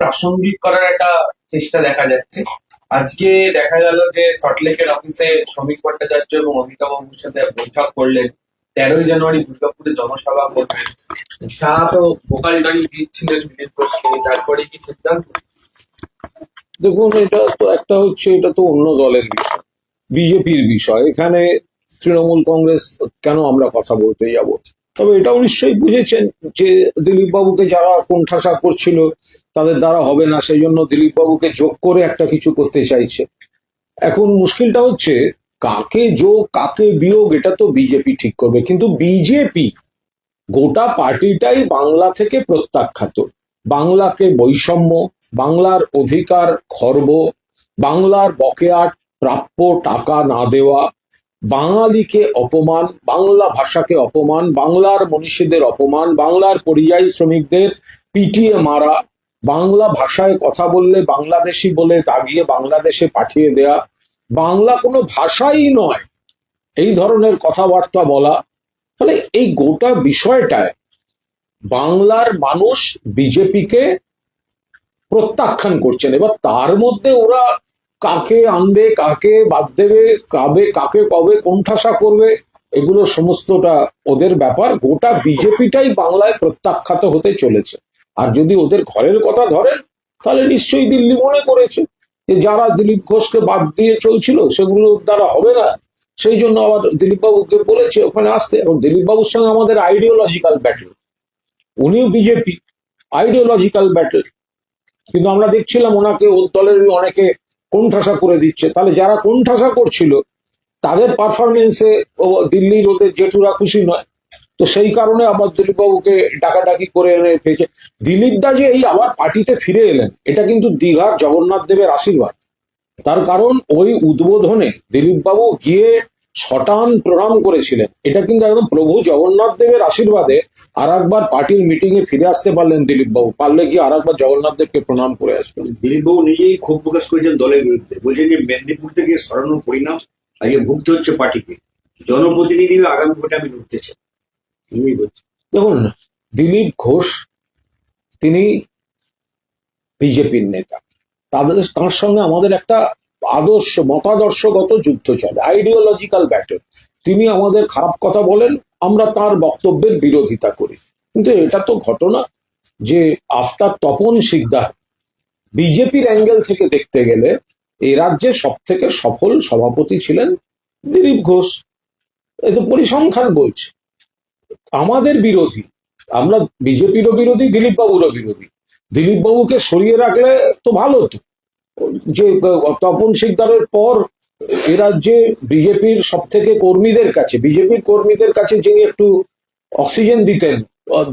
প্রাসঙ্গিক করার একটা চেষ্টা দেখা যাচ্ছে। আজকে দেখা গেল যে সল্টলেকের অফিসে শ্রমিক ভট্টাচার্য এবং অমিতাভ বাবুর সাথে বৈঠক করলেন। তেরোই জানুয়ারি দুর্গাপুরে জনসভা করবেন। শাহ তো ভোকাল ডালি দিচ্ছিলেন দিলীপ তারপরে কি সিদ্ধান্ত? দেখুন, এটা তো একটা হচ্ছে, এটা তো অন্য দলের বিষয়, বিজেপির বিষয়। এখানে তৃণমূল কংগ্রেস, কেন আমরা কথা বলতে যাব? তবে এটাও নিশ্চয়ই বুঝেছেন যে দিলীপ বাবুকে যারা কোণঠাসা করছিল, তাদের দ্বারা হবে না সেই জন্য দিলীপ বাবুকে যোগ করে একটা কিছু করতে চাইছে। এখন মুশকিলটা হচ্ছে, কাকে যোগ, কাকে বিয়োগ, এটা তো বিজেপি ঠিক করবে। কিন্তু বিজেপি গোটা পার্টিটাই বাংলা থেকে প্রত্যাখ্যাত। বাংলাকে বৈষম্য, বাংলার অধিকার খর্ব, বাংলার বকেয়ার প্রাপ্য টাকা না দেওয়া বাঙালিকে অপমান, বাংলা ভাষাকে অপমান, বাংলার মনীষীদের অপমান, বাংলার পরিযায়ী শ্রমিকদের পিটিয়ে মারা, বাংলা ভাষায় কথা বললে বাংলাদেশি বলে দাগিয়ে বাংলাদেশে পাঠিয়ে দেয়া, বাংলা কোনো ভাষাই নয়। এই ধরনের কথাবার্তা বলা ফলে এই গোটা বিষয়টায় বাংলার মানুষ বিজেপিকে প্রত্যাখ্যান করছেন, এবার তার মধ্যে ওরা কাকে আনবে, কাকে বাদ দেবে, কাবে, কাকে কবে কোণঠাসা করবে, এগুলো সমস্তটা ওদের ব্যাপার। গোটা বিজেপিটাই বাংলায় প্রত্যাখ্যাত হতে চলেছে। আর যদি ওদের ঘরের কথা ধরেন, তাহলে নিশ্চয়ই দিল্লি মনে করেছে যে যারা দিলীপ ঘোষকে বাদ দিয়ে চলছিল, সেগুলো দ্বারা হবে না। সেই জন্য আবার দিলীপ বাবুকে বলেছে, ওখানে আসতে। এবং দিলীপ বাবুর সঙ্গে আমাদের আইডিওলজিক্যাল ব্যাটেল উনিও বিজেপি আইডিওলজিক্যাল ব্যাটেল কিন্তু আমরা দেখছিলাম ওনাকে ওর দলের অনেকে কোণঠাসা করে দিচ্ছে। তাহলে যারা কোণঠাসা করছিল, তাদের পারফরমেন্সে দিল্লির ওদের জেঠুরা খুশি নয়। তো সেই কারণে আমার দিলীপ বাবুকে ডাকাডাকি করে এনে ফেছে দিলীপ দা যে এই আবার পার্টিতে ফিরে এলেন, এটা কিন্তু দীঘার জগন্নাথ দেবের আশীর্বাদ। তার কারণ ওই উদ্বোধনে দিলীপ বাবু গিয়ে শটান প্রণাম করেছিলেন। এটা কিন্তু একদম প্রভু জগন্নাথ দেবের আশীর্বাদে আর একবার পার্টির মিটিং এ ফিরে আসতে পারলেন দিলীপ বাবু পারলে কি আর একবার জগন্নাথ দেবকে প্রণাম করে আসবেন? দিলীপ বাবু নিজেই ক্ষোভ প্রকাশ করেছেন দলের বিরুদ্ধে। বলছেন যে মেদিনীপুর থেকে সরানোর পরিণাম আজকে ভুগতে হচ্ছে পার্টিকে। জনপ্রতিনিধি আগামী ভোটে আমি লড়তে চাই। দেখুন দিলীপ ঘোষ তিনি বিজেপির নেতা। তাদের তার সঙ্গে আমাদের একটা আদর্শ, মতাদর্শগত যুদ্ধ চলে আইডিওলজিক্যাল ব্যাটল তিনি আমাদের খারাপ কথা বলেন, আমরা তার বক্তব্যের বিরোধিতা করি। কিন্তু এটা তো ঘটনা যে আফটার তপন শিকদার বিজেপির অ্যাঙ্গেল থেকে দেখতে গেলে এই রাজ্যে সব থেকে সফল সভাপতি ছিলেন দিলীপ ঘোষ। এ তো পরিসংখ্যান বলছে। আমাদের বিরোধী, আমরা বিজেপিরও বিরোধী দিলীপ বাবুরও বিরোধী। দিলীপ বাবুকে সরিয়ে রাখলে তো ভালো হতো। যে তপন শিকদারের পর এ রাজ্যে বিজেপির সব থেকে কর্মীদের কাছে, বিজেপির কর্মীদের কাছে যিনি একটু অক্সিজেন দিতেন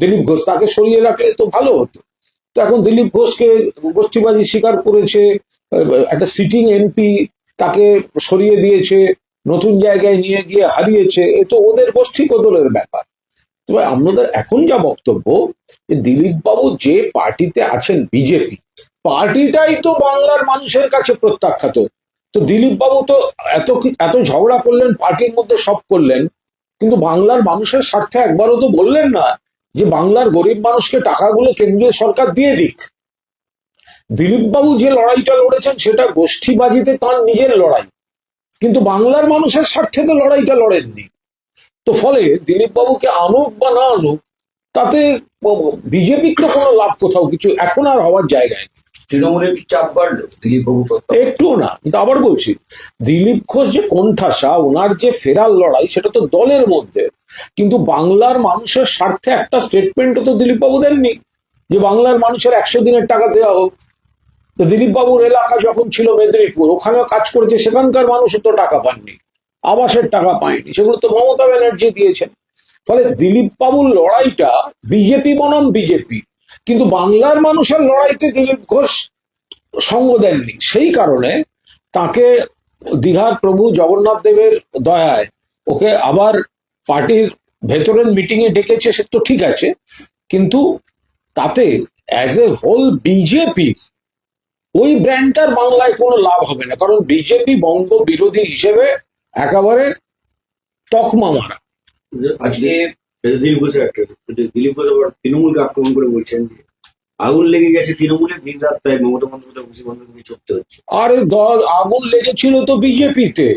দিলীপ ঘোষ, তাকে সরিয়ে রাখলে তো ভালো হতো। তো এখন দিলীপ ঘোষকে গোষ্ঠীবাজি স্বীকার করেছে একটা সিটিং এমপি তাকে সরিয়ে দিয়েছে, নতুন জায়গায় নিয়ে গিয়ে হারিয়েছে, এ তো ওদের গোষ্ঠী কদলের ব্যাপার। তবে আমাদের এখন যা বক্তব্য, যে দিলীপ বাবু যে পার্টিতে আছেন বিজেপি পার্টিটাই তো বাংলার মানুষের কাছে প্রত্যাখ্যাত। তো দিলীপ বাবু তো এত এত ঝগড়া করলেন, পার্টির মধ্যে সব করলেন, কিন্তু বাংলার মানুষের স্বার্থে একবারও তো বললেন না যে বাংলার গরিব মানুষকে টাকাগুলো কেন্দ্রীয় সরকার দিয়ে দিক। দিলীপ বাবু যে লড়াইটা লড়েছেন, সেটা গোষ্ঠীবাজিতে তার নিজের লড়াই। কিন্তু বাংলার মানুষের স্বার্থে তো লড়াইটা লড়েননি। তো ফলে দিলীপ বাবুকে আনুক বা না আনুক তাতে বিজেপির তো কোনো লাভ কোথাও কিছু এখন আর হওয়ার জায়গায় নেই। তৃণমূলের কি চাপ বাড়লো? দিলীপ বাবু একটুও না কিন্তু আবার বলছি দিলীপ ঘোষ যে কোণঠাসা ওনার যে ফেরার লড়াই সেটা তো দলের মধ্যে। কিন্তু বাংলার মানুষের স্বার্থে একটা স্টেটমেন্টও তো দিলীপ বাবু দেননি যে বাংলার মানুষের একশো দিনের টাকা দেওয়া হোক। তো দিলীপ বাবুর এলাকা যখন ছিল মেদিনীপুর ওখানেও কাজ করেছে সেখানকার মানুষও তো টাকা পাননি আবাসের টাকা পায়নি সেগুলো তো মমতা ব্যানার্জি দিয়েছেন। ফলে দিলীপ বাবুর লড়াইটা বিজেপি বনাম বিজেপি। কিন্তু বাংলার মানুষের লড়াইতে দিলীপ ঘোষ সঙ্গ দেননি। সেই কারণে তাকে দীঘার প্রভু জগন্নাথ দেবের দয়ায় ওকে আবার পার্টির ভেতরের মিটিং এ ডেকেছে সে তো ঠিক আছে, কিন্তু তাতে অ্যাজ এ হোল বিজেপি ওই ব্র্যান্ডটার বাংলায় কোনো লাভ হবে না। কারণ বিজেপি বঙ্গ বিরোধী হিসেবে একেবারে তকমা মারা। আজকে দিলীপ ঘোষের একটা দিলীপ ঘোষ আবার তৃণমূলকে আক্রমণ করে বলছেন যে আগুন লেগে গেছে তৃণমূলে দিন রাত তাই মমতা বন্দ্যোপাধ্যায় খুশি বন্দ্যোপাধ্যায় চড়তে হচ্ছে। আরে দল আগুন লেগেছিল তো বিজেপিতে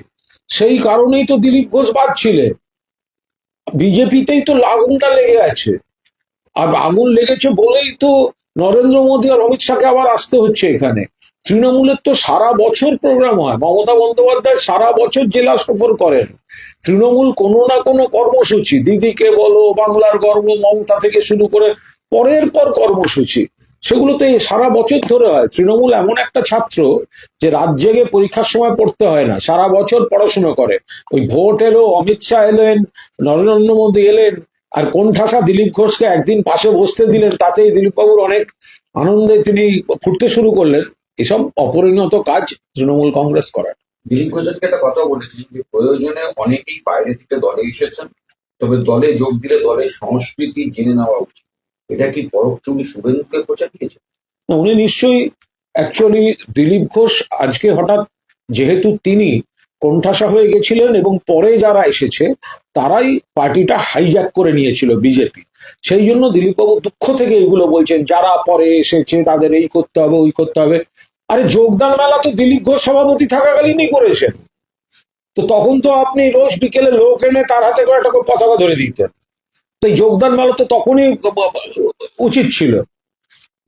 সেই কারণেই তো দিলীপ ঘোষ বাদছিলেন বিজেপিতেই তো আগুনটা লেগে আছে। আর আগুন লেগেছে বলেই তো নরেন্দ্র মোদী আর অমিত শাহকে আবার আসতে হচ্ছে এখানে। তৃণমূলের তো সারা বছর প্রোগ্রাম হয়। মমতা বন্দ্যোপাধ্যায় সারা বছর জেলা সফর করেন। তৃণমূল কোনো না কোনো কর্মসূচি। দিদিকে বলো, বাংলার গর্ব, মমতা থেকে শুরু করে পরের পর কর্মসূচি। সেগুলো তো এই সারা বছর ধরে হয়। তৃণমূল এমন একটা ছাত্র যে রাত জেগে পরীক্ষার সময় পড়তে হয় না। সারা বছর পড়াশোনা করে। ওই ভোট এলো, অমিত শাহ এলেন, নরেন্দ্র মোদী এলেন, আর কোন ঠাসা দিলীপ ঘোষকে একদিন পাশে বসতে দিলেন, তাতেই দিলীপ বাবুর অনেক আনন্দে তিনি ফুটতে শুরু করলেন। এসব অপরিণত কাজ তৃণমূল কংগ্রেস করার দিলীপ ঘোষকে একটা কথা বলেছিলেন যে প্রয়োজনে অনেকেই বাইরে থেকে দলে এসেছেন তবে দলে যোগ দিলে দলের সংস্কৃতি জেনে নেওয়া উচিত। এটা কি পরোক্ষে উনি শুভেন্দুকে খোঁচা দিয়েছেন উনি নিশ্চয়ই অ্যাকচুয়ালি দিলীপ ঘোষ আজকে হঠাৎ যেহেতু তিনি কোণঠাসা হয়ে গেছিলেন এবং পরে যারা এসেছে তারাই পার্টিটা হাইজ্যাক করে নিয়েছিল বিজেপি। সেই জন্য দিলীপবাবু দুঃখ থেকে এগুলো বলছেন, যারা পরে এসেছে তাদের এই করতে হবে, ওই করতে হবে। আরে যোগদান মেলা তো দিলীপ ঘোষ সভাপতি থাকাকালীনই করেছেন। তো তখন তো আপনি রোজ বিকেলে লোক এনে তার হাতে করে একটা পতাকা ধরে দিতেন। তো এই যোগদান মেলা তো তখনই উচিত ছিল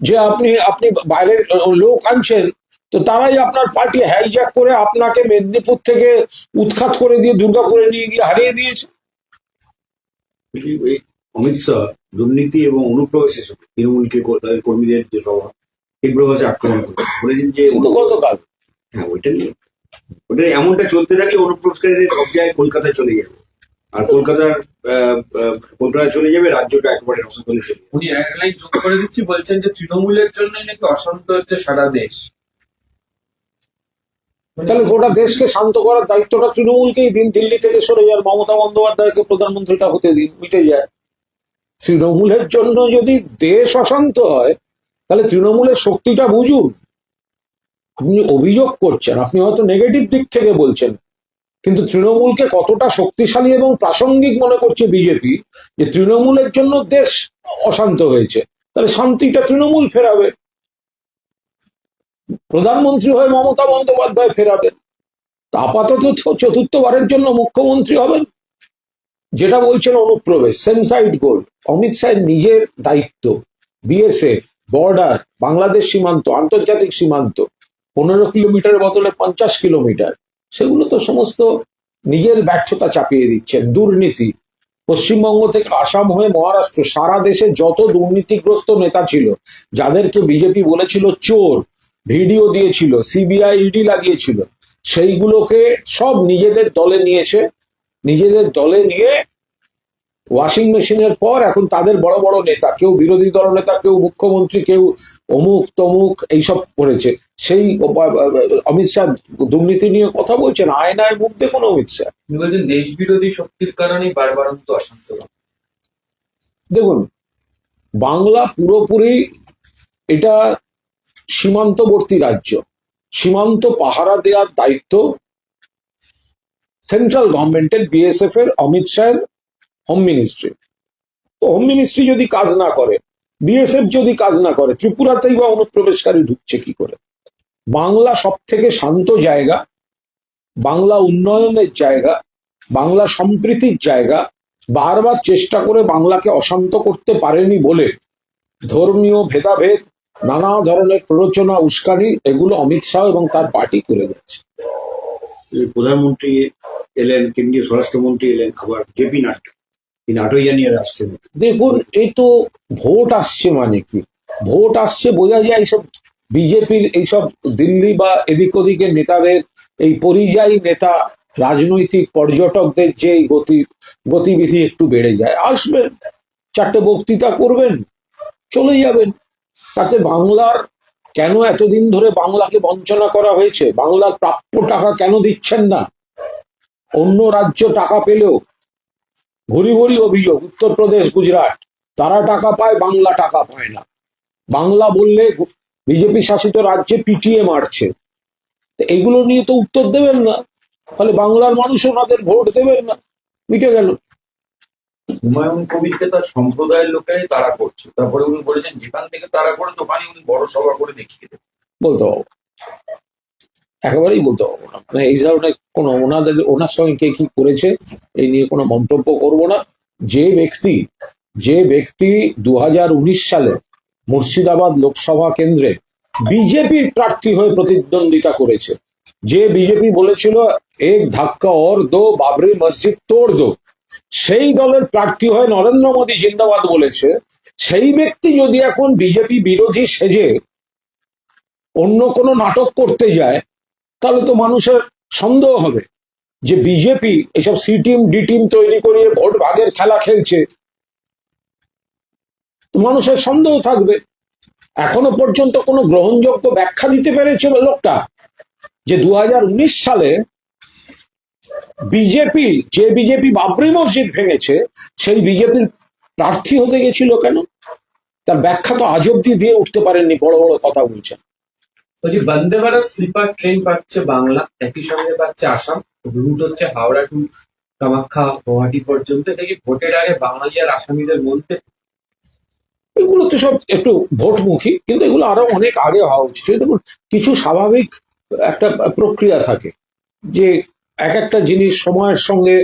যে আপনি আপনি বাইরের লোক আনছেন, তো তারাই আপনার পার্টি হাইজ্যাক করে আপনাকে মেদিনীপুর থেকে উৎখাত করে দিয়ে দুর্গাপুরে নিয়ে গিয়ে হারিয়ে দিয়েছে। অমিত শাহ দুর্নীতি এবং অনুপ্রবেশের সঙ্গে তৃণমূলকে তাদের কর্মীদের যে সভা তীব্র ভাষায় আক্রমণ করে বলেছেন যে গতকাল। হ্যাঁ ওইটা নিয়ে। ওটা এমনটা চলতে থাকলে অনুপ্রবেশকারীদের সব জায়গায় কলকাতায় চলে যাবে। আর কলকাতার কলকাতায় চলে যাবে রাজ্যটা একেবারে রসগোলে চলে উনি এক লাইন যোগ করে দিচ্ছি বলছেন যে তৃণমূলের জন্যই নাকি অশান্ত হচ্ছে সারা দেশ। তাহলে গোটা দেশকে শান্ত করার দায়িত্বটা তৃণমূলকেই দিন। দিল্লি থেকে সরে যান মমতা বন্দ্যোপাধ্যায়কে প্রধানমন্ত্রীটা হতে দিন মিটে যায়। তৃণমূলের জন্য যদি দেশ অশান্ত হয়, তাহলে তৃণমূলের শক্তিটা বুঝুন। আপনি অভিযোগ করছেন, আপনি হয়তো নেগেটিভ দিক থেকে বলছেন, কিন্তু তৃণমূলকে কতটা শক্তিশালী এবং প্রাসঙ্গিক মনে করছে বিজেপি যে তৃণমূলের জন্য দেশ অশান্ত হয়েছে, তাহলে শান্তিটা তৃণমূল ফেরাবে। প্রধানমন্ত্রী হয়ে মমতা বন্দ্যোপাধ্যায় ফেরাবেন। আপাতত চতুর্থবারের জন্য মুখ্যমন্ত্রী হবেন। যেটা বলছেন অনুপ্রবেশ, সেন্সাইড গোল অমিত শাহের নিজের দায়িত্ব, বিএসএফ, বর্ডার, বাংলাদেশ সীমান্ত, আন্তর্জাতিক সীমান্ত। পনেরো কিলোমিটারের বদলে পঞ্চাশ কিলোমিটার। সেগুলো তো সমস্ত নিজের ব্যর্থতা চাপিয়ে দিচ্ছেন দুর্নীতি। পশ্চিমবঙ্গ থেকে আসাম হয়ে মহারাষ্ট্র, সারা দেশে যত দুর্নীতিগ্রস্ত নেতা ছিল, যাদেরকে বিজেপি বলেছিল চোর, ভিডিও দিয়েছিল, সিবিআই, ইডি লাগিয়েছিল, সেইগুলোকে সব নিজেদের দলে নিয়েছে নিজেদের দলে নিয়ে ওয়াশিং মেশিনের পর এখন তাদের বড় বড় নেতা কেউ বিরোধী দল নেতা কেউ মুখ্যমন্ত্রী কেউ অমুক তমুক এইসব করেছে। সেই অমিত শাহ দুর্নীতি নিয়ে কথা বলছেন আয়নায় মুখ দেখুন অমিত শাহ। বলছেন দেশ বিরোধী শক্তির কারণেই বারবারন্ত অশান্ত দেখুন বাংলা পুরোপুরি এটা সীমান্তবর্তী রাজ্য। সীমান্ত পাহারা দেওয়ার দায়িত্ব সেন্ট্রাল গভর্নমেন্টের বিএসএফ এর অমিত শাহের হোম মিনিস্ট্রি। তো হোম মিনিস্ট্রি যদি কাজ না করে, বিএসএফ যদি কাজ না করে, ত্রিপুরাতেই বা অনুপ্রবেশকারী ঢুকছে কি করে? বাংলা সব থেকে শান্ত জায়গা, বাংলা উন্নয়নের জায়গা, বাংলা সম্প্রীতির জায়গা, বারবার চেষ্টা করে বাংলাকে অশান্ত করতে পারেনি বলে ধর্মীয় ভেদাভেদ, নানা ধরনের প্ররোচনা, উস্কানি, এগুলো অমিত শাহ এবং তার পার্টি করে যাচ্ছে প্রধানমন্ত্রী এলেন, কেন্দ্রীয় স্বরাষ্ট্রমন্ত্রী এলেন, আবার জেপি নাড্ডা। তিনি আটইয়া নিয়ে আসছেন। দেখুন এই তো ভোট আসছে মানে কি? ভোট আসছে বোঝা যায় এইসব বিজেপির এইসব দিল্লি বা এদিক ওদিকের নেতাদের, এই পরিযায়ী নেতা, রাজনৈতিক পর্যটকদের যে গতি, গতিবিধি একটু বেড়ে যায়। আসবেন, চারটে বক্তৃতা করবেন, চলে যাবেন। তাতে বাংলার কেন এতদিন ধরে বাংলাকে বঞ্চনা করা হয়েছে? বাংলার প্রাপ্য টাকা কেন দিচ্ছেন না? অন্য রাজ্য টাকা পেলেও ভুরি ভরি অভিযোগ, উত্তরপ্রদেশ, গুজরাট, তারা টাকা পায়, বাংলা টাকা পায় না। বাংলা বললে বিজেপি শাসিত রাজ্যে পিটিয়ে মারছে। এগুলো নিয়ে তো উত্তর দেবেন না। তাহলে বাংলার মানুষ ওনাদের ভোট দেবেন না। মিটে গেল। হুমায়ুন কবিরকে তার সম্প্রদায়ের লোকেরাই তাড়া করছে। তারপরে উনি বলেছেন, যেখান থেকে তাড়া করে ওখানে উনি বড় সভা করে দেখিয়ে দেবেন। বলতে পারব একেবারেই বলতে পারব না। মানে এই ধরনের কোনো ওনাদের, ওনার সঙ্গে কে কি করেছে, এই নিয়ে কোনো মন্তব্য করব না। যে ব্যক্তি যে ব্যক্তি দু হাজার উনিশ সালে মুর্শিদাবাদ লোকসভা কেন্দ্রে বিজেপির প্রার্থী হয়ে প্রতিদ্বন্দ্বিতা করেছে, যে বিজেপি বলেছিল, এক ধাক্কা ওর দো বাবরি মসজিদ তোড় দো। সেই দলের প্রার্থী হয়ে নরেন্দ্র মোদী জিন্দাবাদ বলেছে, সেই ব্যক্তি যদি এখন বিজেপি বিরোধী সেজে অন্য কোনো নাটক করতে যায়, তাহলে তো মানুষের সন্দেহ হবে যে বিজেপি এসব সি টিম, ডি টিম তৈরি করিয়ে ভোট ভাগের খেলা খেলছে। মানুষের সন্দেহ থাকবে। এখনও পর্যন্ত কোনো গ্রহণযোগ্য ব্যাখ্যা দিতে পেরেছিল লোকটা যে দু হাজার উনিশ সালে বিজেপি যে বিজেপি বাবরি মসজিদ ভেঙেছে সেই বিজেপির প্রার্থী হতে গেছিল কেন? তার ব্যাখ্যা তো আজ অব্দি দিয়ে উঠতে পারেননি বড় বড় কথা বলছেন। বলছি বন্দে ভারত স্লিপার ট্রেন পাচ্ছে বাংলা একই সঙ্গে পাচ্ছে আসাম রুট হচ্ছে হাওড়া টু কামাখ্যা গুয়াহাটি পর্যন্ত এটা কি ভোটের আগে বাঙালি আর আসামিদের মধ্যে। এগুলো তো সব একটু ভোটমুখী কিন্তু এগুলো আরও অনেক আগে হওয়া উচিত। দেখুন কিছু স্বাভাবিক একটা প্রক্রিয়া থাকে যে এক একটা জিনিস সময়ের সঙ্গে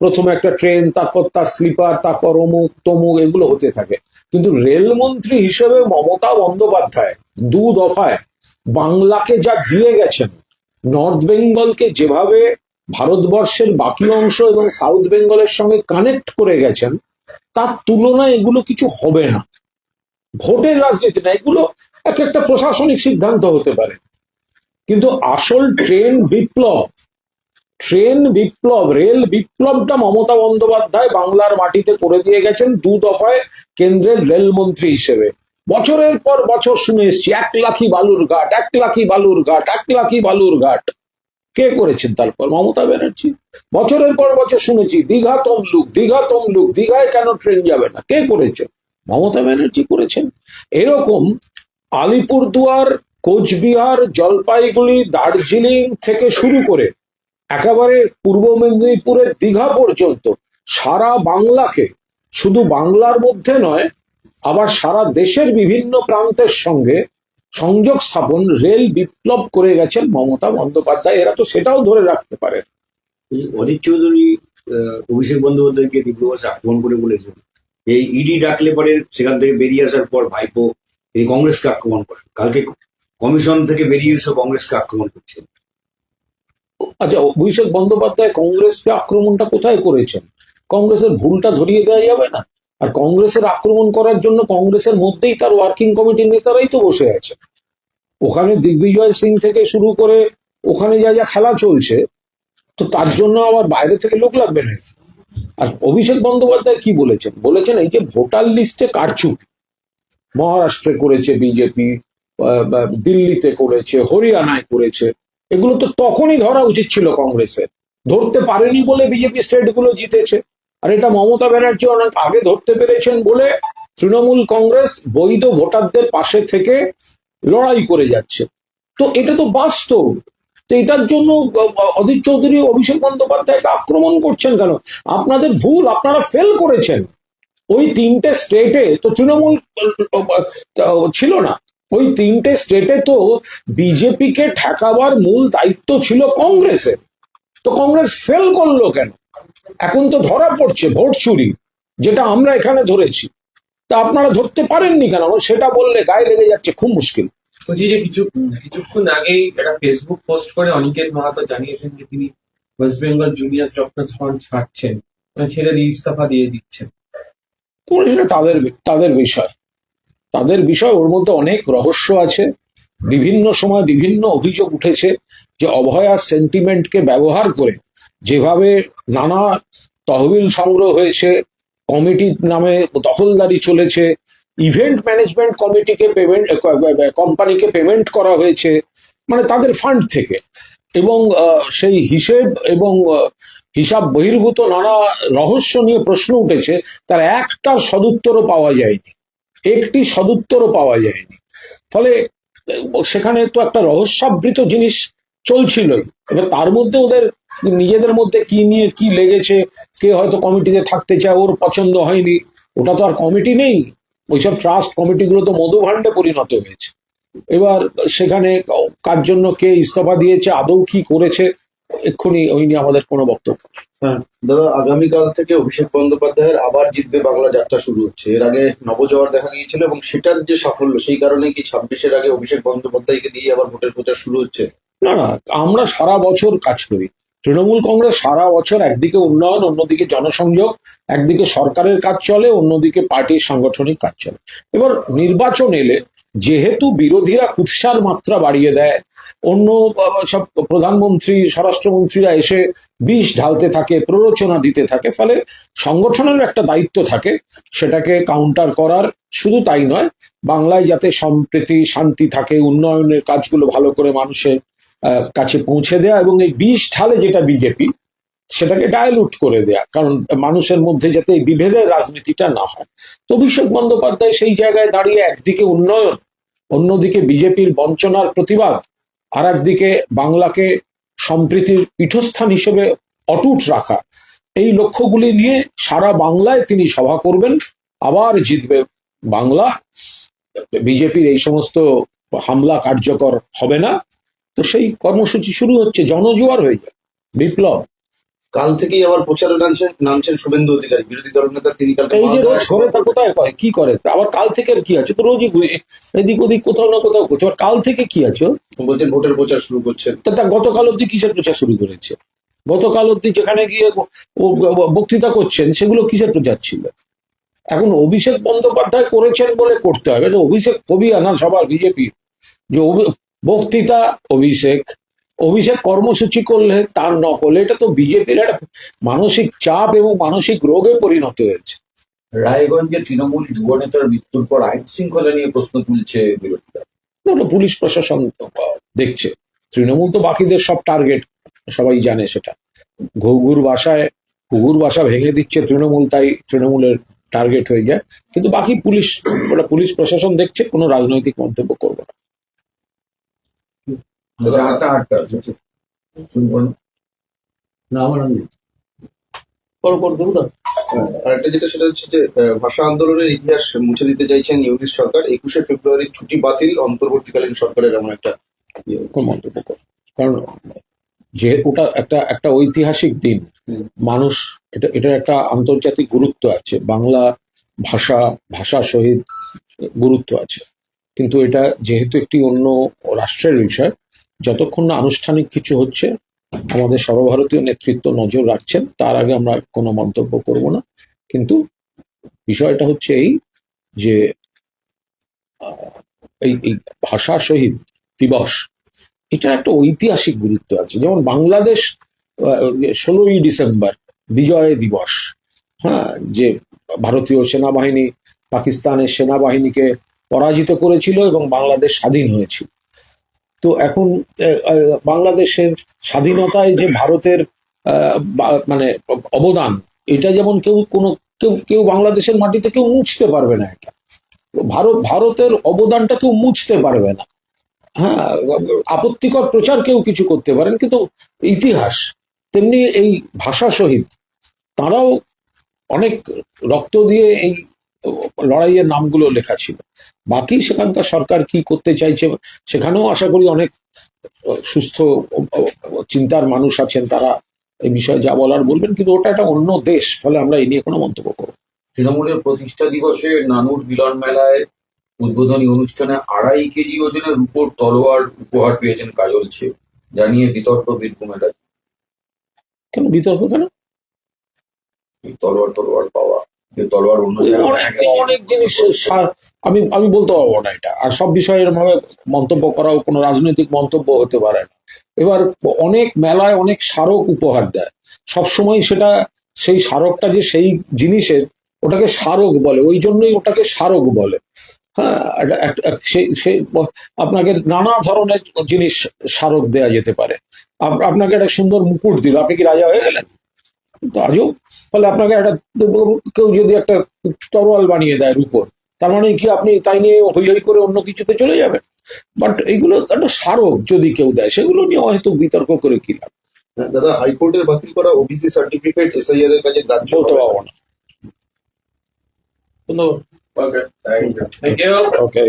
প্রথমে একটা ট্রেন, তারপর তার স্লিপার, তারপর অমুক, তমুক, এগুলো হতে থাকে। কিন্তু রেলমন্ত্রী হিসেবে মমতা বন্দ্যোপাধ্যায় দু দফায় বাংলাকে যা দিয়ে গেছেন, নর্থ বেঙ্গলকে যেভাবে ভারতবর্ষের বাকি অংশ এবং সাউথ বেঙ্গলের সঙ্গে কানেক্ট করে গেছেন, তার তুলনায় এগুলো কিছু হবে না। ভোটের রাজনীতি না, এগুলো এক একটা প্রশাসনিক সিদ্ধান্ত হতে পারে। কিন্তু আসল ট্রেন বিপ্লব ট্রেন বিপ্লব, রেল বিপ্লবটা মমতা বন্দ্যোপাধ্যায় বাংলার মাটিতে করে দিয়ে গেছেন দু দফায় কেন্দ্রের রেলমন্ত্রী হিসেবে। বছরের পর বছর শুনে এসছি, এক লাখি বালুর ঘাট, এক লাখি বালুর ঘাট, এক লাখি বালুর ঘাট। কে করেছেন তারপর? মমতা ব্যানার্জি। বছরের পর বছর শুনেছি, দীঘা তমলুক দীঘা তমলুক, দীঘায় কেন ট্রেন যাবে না? কে করেছে? মমতা ব্যানার্জি করেছেন। এরকম আলিপুরদুয়ার, কোচবিহার, জলপাইগুড়ি, দার্জিলিং থেকে শুরু করে একেবারে পূর্ব মেদিনীপুরের দীঘা পর্যন্ত সারা বাংলাকে, শুধু বাংলার মধ্যে নয়, আবার সারা দেশের বিভিন্ন প্রান্তের সঙ্গে সংযোগ স্থাপন, রেল বিপ্লব করে গেছেন মমতা বন্দ্যোপাধ্যায়। এরা তো সেটাও ধরে রাখতে পারে। অধীর চৌধুরী অভিষেক বন্দ্যোপাধ্যায়কে তীব্রভাষে আক্রমণ করে বলেছেন। এই ইডি ডাকলে পরে সেখান থেকে বেরিয়ে আসার পর ভাইপো এই কংগ্রেসকে আক্রমণ করেন। কালকে কমিশন থেকে বেরিয়ে এসে কংগ্রেসকে আক্রমণ করছেন। আচ্ছা অভিষেক বন্দ্যোপাধ্যায় কংগ্রেসকে আক্রমণটা কোথায় করেছেন? কংগ্রেসের ভুলটা ধরিয়ে দেওয়া যাবে না? আর কংগ্রেসের আক্রমণ করার জন্য কংগ্রেসের মধ্যেই তার ওয়ার্কিং কমিটির নেতারাই তো বসে আছে। ওখানে দিগ্বিজয় সিং থেকে শুরু করে ওখানে যা যা খেলা চলছে, তো তার জন্য আবার বাইরে থেকে লোক লাগবে না। আর অভিষেক বন্দ্যোপাধ্যায় কি বলেছেন? বলেছেন এই যে ভোটার লিস্টে কারচুপি। মহারাষ্ট্রে করেছে বিজেপি দিল্লিতে করেছে, হরিয়ানায় করেছে এগুলো তো তখনই ধরা উচিত ছিল কংগ্রেসের। ধরতে পারেনি বলে বিজেপি স্টেটগুলো জিতেছে। আর এটা মমতা ব্যানার্জি অনেক আগে ধরতে পেরেছেন বলে তৃণমূল কংগ্রেস বৈধ ভোটারদের পাশে থেকে লড়াই করে যাচ্ছে। তো এটা তো বাস্তব। তো এটার জন্য অধীর চৌধুরী, অভিষেক বন্দ্যোপাধ্যায়কে আক্রমণ করছেন কেন? আপনাদের ভুল, আপনারা ফেল করেছেন। ওই তিনটে স্টেটে তো তৃণমূল ছিল না। ওই তিনটে স্টেটে তো বিজেপিকে ঠেকাবার মূল দায়িত্ব ছিল কংগ্রেসের। তো কংগ্রেস ফেল করল কেন? এখন তো ধরা পড়ছে ভোট চুরি যেটা আমরা এখানে ধরেছি। তা আপনারা ধরতে পারেননি কেন? সেটা বললে গায়ে লেগে যাচ্ছে খুব মুশকিল। বলছি যে কিছু কিছুক্ষণ আগেই একটা ফেসবুক পোস্ট করে অনিকেত মাহাতো জানিয়েছেন যে তিনি West Bengal junior doctors fund ছাড়ছেন। মানে ছেড়ে দিয়ে ইস্তফা দিয়ে দিচ্ছেন। সেটা তাদের তাদের বিষয়। তাদের বিষয় ওর মধ্যে অনেক রহস্য আছে। বিভিন্ন সময় বিভিন্ন অভিযোগ উঠেছে যে অভয়ার সেন্টিমেন্টকে ব্যবহার করে যেভাবে নানা তহবিল সংগ্রহ হয়েছে কমিটির নামে দখলদারি চলেছে, ইভেন্ট ম্যানেজমেন্ট কমিটিকে পেমেন্ট কোম্পানিকে পেমেন্ট করা হয়েছে মানে তাদের ফান্ড থেকে। এবং সেই হিসেব এবং হিসাব বহির্ভূত নানা রহস্য নিয়ে প্রশ্ন উঠেছে, তার একটা সদুত্তরও পাওয়া যায়নি। একটি সদুত্তরও পাওয়া যায়নি। ফলে, সেখানে তো একটা রহস্যাবৃত জিনিস চলছিলই। এবার তার মধ্যে ওদের নিজেদের মধ্যে কি নিয়ে কি লেগেছে, কে হয়তো কমিটিতে থাকতে চায়, ওর পছন্দ হয়নি, ওটা তো আর কমিটি নেই। ওইসব ট্রাস্ট কমিটিগুলো তো মধু ভাণ্ডে পরিণত হয়েছে। এবার সেখানে কার জন্য কে ইস্তফা দিয়েছে, আদৌ কি করেছে এক্ষুনি ওই নিয়ে আমাদের কোনো বক্তব্য। হ্যাঁ দাদা আগামীকাল থেকে অভিষেক বন্দ্যোপাধ্যায়ের আবার জিতবে বাংলা যাত্রা শুরু হচ্ছে। এর আগে নবজোয়ার দেখা গিয়েছিল এবং সেটার যে সাফল্য সেই কারণে কি ছাব্বিশের আগে অভিষেক বন্দ্যোপাধ্যায়কে দিয়ে আবার ভোটের প্রচার শুরু হচ্ছে? না না আমরা সারা বছর কাজ করি। তৃণমূল কংগ্রেস সারা বছর একদিকে উন্নয়ন অন্যদিকে জনসংযোগ একদিকে সরকারের কাজ চলে অন্যদিকে পার্টির সাংগঠনিক কাজ চলে। এবার নির্বাচন এলে যেহেতু বিরোধীরা কুৎসার মাত্রা বাড়িয়ে দেয়, অন্য সব প্রধানমন্ত্রী, স্বরাষ্ট্রমন্ত্রীরা এসে বিষ ঢালতে থাকে, প্ররোচনা দিতে থাকে, ফলে সংগঠনের একটা দায়িত্ব থাকে সেটাকে কাউন্টার করার, শুধু তাই নয়, বাংলায় যাতে সম্প্রীতি, শান্তি থাকে, উন্নয়নের কাজগুলো ভালো করে মানুষের কাছে পৌঁছে দেয়া এবং এই বিষ ঢালে যেটা বিজেপি সেটাকে ডায়লুট করে দেয়া, কারণ মানুষের মধ্যে যাতে এই বিভেদের রাজনীতিটা না হয়। তো অভিষেক বন্দ্যোপাধ্যায় সেই জায়গায় দাঁড়িয়ে একদিকে উন্নয়ন, অন্যদিকে বিজেপির বঞ্চনার প্রতিবাদ, আর একদিকে বাংলাকে সম্প্রীতির পীঠস্থান হিসেবে অটুট রাখা। এই লক্ষ্যগুলি নিয়ে সারা বাংলায় তিনি সভা করবেন, আবার জিতবে বাংলা। বিজেপির এই সমস্ত হামলা কার্যকর হবে না। তো সেই কর্মসূচি শুরু হচ্ছে, জনজোয়ার হয়ে যায়, বিপ্লব। কাল থেকেই আবার প্রচারে নামছেন নামছেন শুভেন্দু অধিকারী বিরোধী দলনেতা তিনি কালকে এই যে রোজ ঘরে তা কোথায় করে? কি করে? আবার কাল থেকে আর কি আছে? তো রোজই এদিক ওদিক কোথাও না কোথাও করছে। আবার কাল থেকে কি আছে? বলছেন ভোটের প্রচার শুরু করছেন। তা তা গতকাল অব্দি কিসের প্রচার শুরু করেছে? গতকাল অব্দি যেখানে গিয়ে বক্তৃতা করছেন সেগুলো কিসের প্রচার ছিল? এখন অভিষেক বন্দ্যোপাধ্যায় করেছেন বলে করতে হবে। যে অভিষেক কবি আনা সবার বিজেপি। যে বক্তৃতা অভিষেক অভিষেক কর্মসূচি করলে তার নকল এটা তো বিজেপির একটা মানসিক চাপ এবং মানসিক রোগে পরিণত হয়েছে। রায়গঞ্জে তৃণমূল যুব নেতার মৃত্যুর পর আইন শৃঙ্খলা নিয়ে প্রশ্ন তুলছে বিরোধীরা। ওটা পুলিশ প্রশাসন দেখছে। তৃণমূল তো বাকিদের সব টার্গেট সবাই জানে সেটা। ঘুঘুর বাসায় ঘুঘুর বাসা ভেঙে দিচ্ছে তৃণমূল তাই তৃণমূলের টার্গেট হয়ে যায়। কিন্তু বাকি পুলিশ ওটা পুলিশ প্রশাসন দেখছে কোনো রাজনৈতিক মন্তব্য করবে না। না আমার আমি পর পর দেবো না আর একটা যেটা সেটা হচ্ছে যে আহ, ভাষা আন্দোলনের ইতিহাস মুছে দিতে চাইছেন ইউনিশ সরকার। একুশে ফেব্রুয়ারির ছুটি বাতিল অন্তর্বর্তীকালীন সরকারের এমন একটা ইয়ে। মন্তব্য কারণ যে ওটা একটা একটা ঐতিহাসিক দিন। মানুষ এটা এটার একটা আন্তর্জাতিক গুরুত্ব আছে। বাংলা ভাষা ভাষা সহিত গুরুত্ব আছে। কিন্তু এটা যেহেতু একটি অন্য রাষ্ট্রের বিষয় যতক্ষণ না আনুষ্ঠানিক কিছু হচ্ছে, আমাদের সর্বভারতীয় নেতৃত্ব নজর রাখছেন, তার আগে আমরা কোনো মন্তব্য করব না। কিন্তু বিষয়টা হচ্ছে এই যে এই এই ভাষা শহীদ দিবস, এটার একটা ঐতিহাসিক গুরুত্ব আছে। যেমন বাংলাদেশ ষোলোই ডিসেম্বর, বিজয় দিবস হ্যাঁ যে ভারতীয় সেনাবাহিনী পাকিস্তানের সেনাবাহিনীকে পরাজিত করেছিল এবং বাংলাদেশ স্বাধীন হয়েছিল। তো এখন বাংলাদেশের স্বাধীনতায় যে ভারতের মানে অবদান, এটা যেমন কেউ কোনো, কেউ কেউ বাংলাদেশের মাটিতে কেউ মুছতে পারবে না এটা। ভারত, ভারতের অবদানটা কেউ মুছতে পারবে না। হ্যাঁ আপত্তিকর প্রচার কেউ কিছু করতে পারেন, কিন্তু ইতিহাস, তেমনি এই ভাষা শহীদ তারাও অনেক রক্ত দিয়ে এই লড়াইয়ের নামগুলো লেখা ছিল। বাকি সেখানকার সরকার কি করতে চাইছে সেখানেও আশা করি অনেক সুস্থ চিন্তার মানুষ আছেন তারা এই বিষয়ে যা বলার বলবেন কিন্তু ওটা একটা অন্য দেশ ফলে আমরা এই নিয়ে কোনো মন্তব্য করব তৃণমূলের প্রতিষ্ঠা দিবসে নানুর মিলন মেলায় উদ্বোধনী অনুষ্ঠানে আড়াই কেজি ওজনের রূপোর তলোয়ার উপহার পেয়েছেন কাজল ছেও জানিয়ে বিতর্ক বীরভূমের কেন বিতর্ক কেন? এই তলোয়ার তলোয়ার পাওয়া। তলোয়ার অন্য অনেক জিনিস আমি আমি বলতে পারব না এটা। আর সব বিষয়ে এরকম মন্তব্য করাও কোনো রাজনৈতিক মন্তব্য হতে পারে না। এবার অনেক মেলায় অনেক স্মারক উপহার দেয়। সবসময় সেটা সেই স্মারকটা যে সেই জিনিসের ওটাকে স্মারক বলে। ওই জন্যই ওটাকে স্মারক বলে। হ্যাঁ আপনাকে নানা ধরনের জিনিস স্মারক দেয়া যেতে পারে। আপ- আপনাকে একটা সুন্দর মুকুট দিল। আপনি কি রাজা হয়ে গেলেন? আজও ফলে আপনাকে একটা কেউ যদি একটা তরোয়াল বানিয়ে দেয় রূপর তার মানে কি আপনি তাই নিয়ে হই হই করে অন্য কিছুতে চলে যাবেন? বাট এইগুলো একটা স্মারক যদি কেউ দেয় সেগুলো নিয়ে হয়তো বিতর্ক করে কি লাভ? দাদা হাইকোর্টের বাতিল করা ওবিসি সার্টিফিকেট এসআইআর এর কাছে গ্রাহ্য বলতে হবে। পারব না। ধন্যবাদ। Okay thank you okay